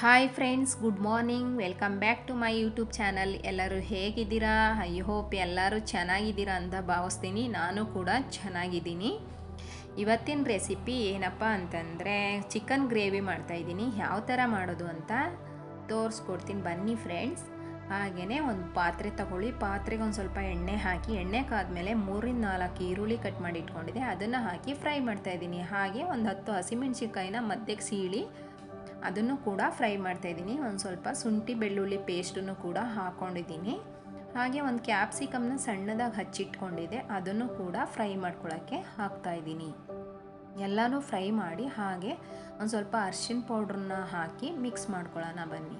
Hi friends good morning welcome back to my YouTube channel ಎಲ್ಲರೂ ಹೇಗಿದ್ದೀರಾ? I hope ಎಲ್ಲರೂ ಚೆನ್ನಾಗಿದ್ದೀರಾ ಅಂತ ಭಾವಿಸ್ತೀನಿ. ನಾನು ಕೂಡ ಚೆನ್ನಾಗಿದ್ದೀನಿ. ಇವತ್ತಿನ ರೆಸಿಪಿ ಏನಪ್ಪ ಅಂತಂದರೆ ಚಿಕನ್ ಗ್ರೇವಿ ಮಾಡ್ತಾಯಿದ್ದೀನಿ ಯಾವ ಥರ ಮಾಡೋದು ಅಂತ ತೋರಿಸ್ಕೊಡ್ತೀನಿ. ಬನ್ನಿ ಫ್ರೆಂಡ್ಸ್ ಹಾಗೆಯೇ ಒಂದು ಪಾತ್ರೆ ತಗೊಳ್ಳಿ. ಪಾತ್ರೆಗೆ ಒಂದು ಸ್ವಲ್ಪ ಎಣ್ಣೆ ಹಾಕಿ, ಎಣ್ಣೆ ಕಾದ್ಮೇಲೆ ಮೂರಿಂದ ನಾಲ್ಕು ಈರುಳ್ಳಿ ಕಟ್ ಮಾಡಿ ಇಟ್ಕೊಂಡಿದ್ದೆ. ಅದನ್ನು ಹಾಕಿ ಫ್ರೈ ಮಾಡ್ತಾಯಿದ್ದೀನಿ ಹಾಗೆ ಒಂದು ಹತ್ತು ಹಸಿಮೆಣ್ಸಿನ್ಕಾಯಿನ ಮಧ್ಯಕ್ಕೆ ಸೀಳಿ ಅದನ್ನು ಕೂಡ ಫ್ರೈ ಮಾಡ್ತಾ ಇದ್ದೀನಿ. ಒಂದು ಸ್ವಲ್ಪ ಶುಂಠಿ ಬೆಳ್ಳುಳ್ಳಿ ಪೇಸ್ಟನ್ನು ಕೂಡ ಹಾಕ್ಕೊಂಡಿದ್ದೀನಿ ಹಾಗೆ ಒಂದು ಕ್ಯಾಪ್ಸಿಕಮ್ನ ಸಣ್ಣದಾಗಿ ಹಚ್ಚಿಟ್ಕೊಂಡಿದ್ದೆ. ಅದನ್ನು ಕೂಡ ಫ್ರೈ ಮಾಡ್ಕೊಳ್ಳೋಕ್ಕೆ ಹಾಕ್ತಾಯಿದ್ದೀನಿ ಎಲ್ಲನೂ ಫ್ರೈ ಮಾಡಿ ಹಾಗೆ ಒಂದು ಸ್ವಲ್ಪ ಅರ್ಶಿನ ಪೌಡ್ರನ್ನ ಹಾಕಿ ಮಿಕ್ಸ್ ಮಾಡ್ಕೊಳ್ಳೋಣ ಬನ್ನಿ.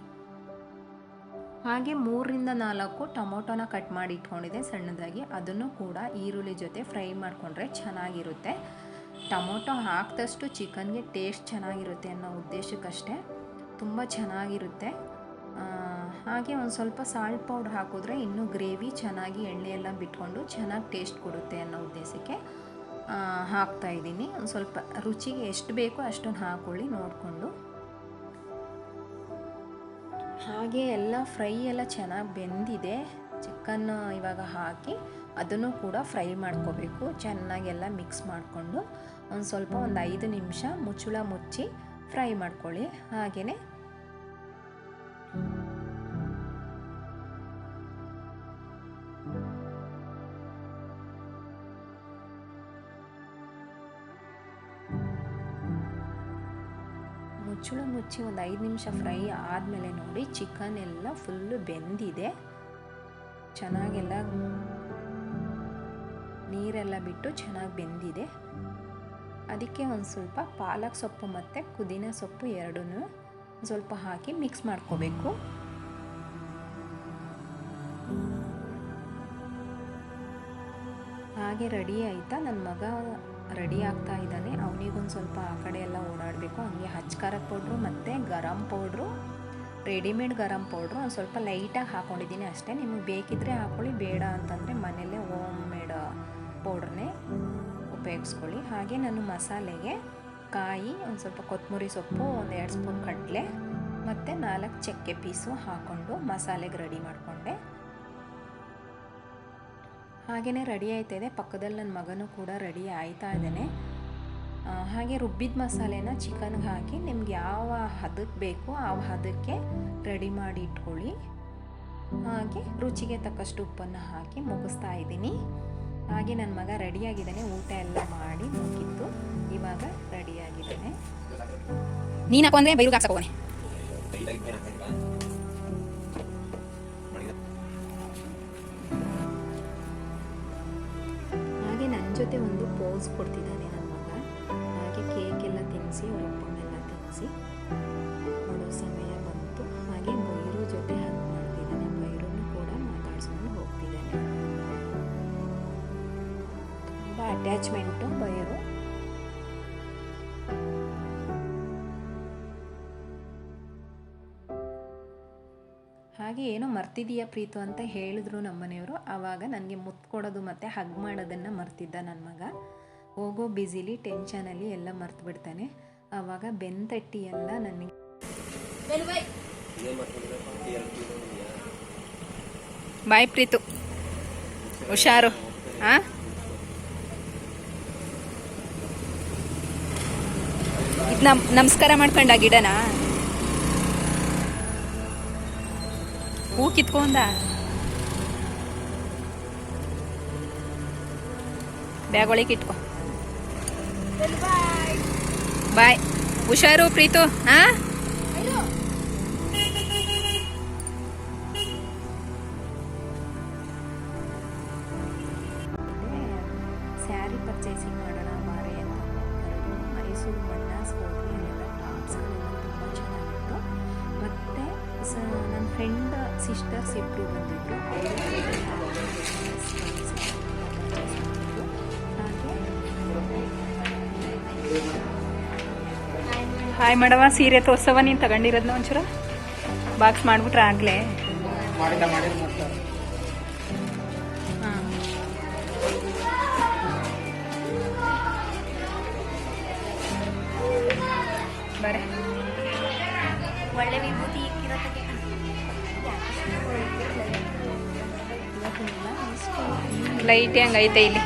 ಹಾಗೆ ಮೂರರಿಂದ ನಾಲ್ಕು ಟೊಮೊಟೊನ ಕಟ್ ಮಾಡಿ ಇಟ್ಕೊಂಡಿದ್ದೆ ಸಣ್ಣದಾಗಿ. ಅದನ್ನು ಕೂಡ ಈರುಳ್ಳಿ ಜೊತೆ ಫ್ರೈ ಮಾಡಿಕೊಂಡ್ರೆ ಚೆನ್ನಾಗಿರುತ್ತೆ. ಟೊಮೊಟೊ ಹಾಕಿದಷ್ಟು ಚಿಕನ್ಗೆ ಟೇಸ್ಟ್ ಚೆನ್ನಾಗಿರುತ್ತೆ ಅನ್ನೋ ಉದ್ದೇಶಕ್ಕಷ್ಟೇ. ತುಂಬ ಚೆನ್ನಾಗಿರುತ್ತೆ. ಹಾಗೆ ಒಂದು ಸ್ವಲ್ಪ ಸಾಲ್ಟ್ ಪೌಡ್ರ್ ಹಾಕಿದ್ರೆ ಇನ್ನೂ ಗ್ರೇವಿ ಚೆನ್ನಾಗಿ ಎಣ್ಣೆಯೆಲ್ಲ ಬಿಟ್ಕೊಂಡು ಚೆನ್ನಾಗಿ ಟೇಸ್ಟ್ ಕೊಡುತ್ತೆ ಅನ್ನೋ ಉದ್ದೇಶಕ್ಕೆ ಹಾಕ್ತಾಯಿದ್ದೀನಿ ಒಂದು ಸ್ವಲ್ಪ ರುಚಿಗೆ ಎಷ್ಟು ಬೇಕೋ ಅಷ್ಟನ್ನು ಹಾಕ್ಕೊಳ್ಳಿ ನೋಡಿಕೊಂಡು. ಹಾಗೆ ಎಲ್ಲ ಫ್ರೈ ಎಲ್ಲ ಚೆನ್ನಾಗಿ ಬೆಂದಿದೆ. ಚಿಕನ್ ಇವಾಗ ಹಾಕಿ ಅದನ್ನು ಕೂಡ ಫ್ರೈ ಮಾಡ್ಕೋಬೇಕು. ಚೆನ್ನಾಗೆಲ್ಲ ಮಿಕ್ಸ್ ಮಾಡಿಕೊಂಡು. ಒಂದು ಸ್ವಲ್ಪ ಒಂದು ಐದು ನಿಮಿಷ ಮುಚ್ಚುಳ ಮುಚ್ಚಿ ಫ್ರೈ ಮಾಡ್ಕೊಳ್ಳಿ. ಹಾಗೆಯೇ ಮುಚ್ಚುಳ ಮುಚ್ಚಿ ಒಂದು ಐದು ನಿಮಿಷ ಫ್ರೈ ಆದಮೇಲೆ ನೋಡಿ, ಚಿಕನ್ ಎಲ್ಲ ಫುಲ್ಲು ಬೆಂದಿದೆ. ಚೆನ್ನಾಗೆಲ್ಲ ನೀರೆಲ್ಲ ಬಿಟ್ಟು ಚೆನ್ನಾಗಿ ಬೆಂದಿದೆ. ಅದಕ್ಕೆ ಒಂದು ಸ್ವಲ್ಪ ಪಾಲಕ್ ಸೊಪ್ಪು ಮತ್ತು ಪುದೀನ ಸೊಪ್ಪು ಎರಡೂ ಸ್ವಲ್ಪ ಹಾಕಿ ಮಿಕ್ಸ್ ಮಾಡ್ಕೋಬೇಕು. ಹಾಗೆ ರೆಡಿ ಆಯಿತಾ? ನನ್ನ ಮಗ ರೆಡಿ ಆಗ್ತಾ ಇದ್ದಾನೆ. ಅವನಿಗೊಂದು ಸ್ವಲ್ಪ ಆ ಕಡೆ ಎಲ್ಲ ಓಡಾಡಬೇಕು. ಹಂಗೆ ಹಚ್ಕಾರ ಪೌಡ್ರು ಮತ್ತು ಗರಂ ಪೌಡ್ರು ರೆಡಿಮೇಡ್ ಗರಂ ಪೌಡ್ರು ಒಂದು ಸ್ವಲ್ಪ ಲೈಟಾಗಿ ಹಾಕ್ಕೊಂಡಿದ್ದೀನಿ ಅಷ್ಟೇ. ನಿಮಗೆ ಬೇಕಿದ್ದರೆ ಹಾಕ್ಕೊಳ್ಳಿ ಬೇಡ ಅಂತಂದರೆ ಮನೆಯಲ್ಲೇ ಹೋಮ್ ಮೇಡ್ ಪೌಡ್ರನ್ನೇ ಉಪಯೋಗಿಸ್ಕೊಳ್ಳಿ. ಹಾಗೆ ನಾನು ಮಸಾಲೆಗೆ ಕಾಯಿ, ಒಂದು ಸ್ವಲ್ಪ ಕೊತ್ತಂಬರಿ ಸೊಪ್ಪು, ಒಂದು ಎರಡು ಸ್ಪೂನ್ ಕಡಲೆ, ಮತ್ತು ನಾಲ್ಕು ಚಕ್ಕೆ ಪೀಸು ಹಾಕ್ಕೊಂಡು ಮಸಾಲೆಗೆ ರೆಡಿ ಮಾಡಿಕೊಂಡೆ. ಹಾಗೆಯೇ ರೆಡಿ ಆಯ್ತಾ ಇದೆ ಪಕ್ಕದಲ್ಲಿ ನನ್ನ ಮಗನೂ ಕೂಡ ರೆಡಿ ಆಯ್ತಾ ಇದ್ದಾನೆ. ಹಾಗೆ ರುಬ್ಬಿದ ಮಸಾಲೆನ ಚಿಕನ್ಗೆ ಹಾಕಿ ನಿಮ್ಗೆ ಯಾವ ಹದಕ್ಕೆ ಬೇಕೋ ಆ ಹದಕ್ಕೆ ರೆಡಿ ಮಾಡಿ ಇಟ್ಕೊಳ್ಳಿ. ಹಾಗೆ ರುಚಿಗೆ ತಕ್ಕಷ್ಟು ಉಪ್ಪನ್ನು ಹಾಕಿ ಮುಗಿಸ್ತಾ ಇದ್ದೀನಿ. ಹಾಗೆ ನನ್ನ ಮಗ ರೆಡಿಯಾಗಿದ್ದಾನೆ, ಊಟ ಎಲ್ಲ ಮಾಡಿ ಮುಗಿತ್ತು ಇವಾಗ ರೆಡಿಯಾಗಿದ್ದಾನೆ. ನೀನು ಹಾಕೋ ಬೈರುಗೆ ಬೈರು ಹೋಗೋನೆ. ಹಾಗೆ ನನ್ನ ಜೊತೆ ಒಂದು ಪೋಸ್ ಕೊಡ್ತಿದ್ದಾನೆ ನನ್ನ ಮಗ. ಹಾಗೆ ಕೇಕ್ ಎಲ್ಲ ತಿನ್ನಿಸಿ ಅಪ್ಪನೆಲ್ಲ ತಿನ್ನಿಸಿ. ಅಟ್ಯಾಚ್ಮೆಂಟು ಬಯರು ಹಾಗೆ ಏನೋ ಮರ್ತಿದೀಯ ಪ್ರೀತು ಅಂತ ಹೇಳಿದ್ರು ನಮ್ಮನೆಯವರು ಆವಾಗ ನನಗೆ ಮುತ್ತು ಕೊಡೋದು ಮತ್ತು ಹಗ್ ಮಾಡೋದನ್ನು ಮರ್ತಿದ್ದ ನನ್ನ ಮಗ. ಹೋಗೋ ಬ್ಯುಸಿಲಿ ಟೆನ್ಷನಲ್ಲಿ ಎಲ್ಲ ಮರ್ತು ಬಿಡ್ತಾನೆ. ಆವಾಗ ಬೆಂತಟ್ಟಿ ಎಲ್ಲ ನನಗೆ ಬಾಯ್ ಪ್ರೀತು. ಹುಷಾರು. ಹಾ ಇದು ನಮ್, ನಮಸ್ಕಾರ ಮಾಡ್ಕೊಂಡ ಗಿಡನ? ಹೂ ಕಿತ್ಕೊಂಡ? ಬ್ಯಾಗ್ ಒಳಗೆ ಇಟ್ಕೊ. ಬಾಯ್. ಹುಷಾರು ಪ್ರೀತು ಹಾ ಸ್ಯಾರಿ ಪರ್ಚೇಸಿಂಗ್ ಮಾಡೋಣ ಮಾರೇ ಅಂತ ಮೈಸೂರು ನನ್ನ ಫ್ರೆಂಡ್ ಸಿಸ್ಟರ್ಸ್ ಇಬ್ಬರು ಬಂದಿದ್ದರು ಹಾಯ್ ಮಾಡವ ಸೀರೆ ತೋರ್ಸವ, ನೀನು ತಗೊಂಡಿರೋದ್ನ ಒಂಚೂರು? ಬಾಕ್ಸ್ ಮಾಡ್ಬಿಟ್ರೆ ಆಗಲೇ. ಒಳ್ಳೆ ವಿಭೂತಿ ಲೈಟ್ ಹೆಂಗೈತೆ ಇಲ್ಲಿ.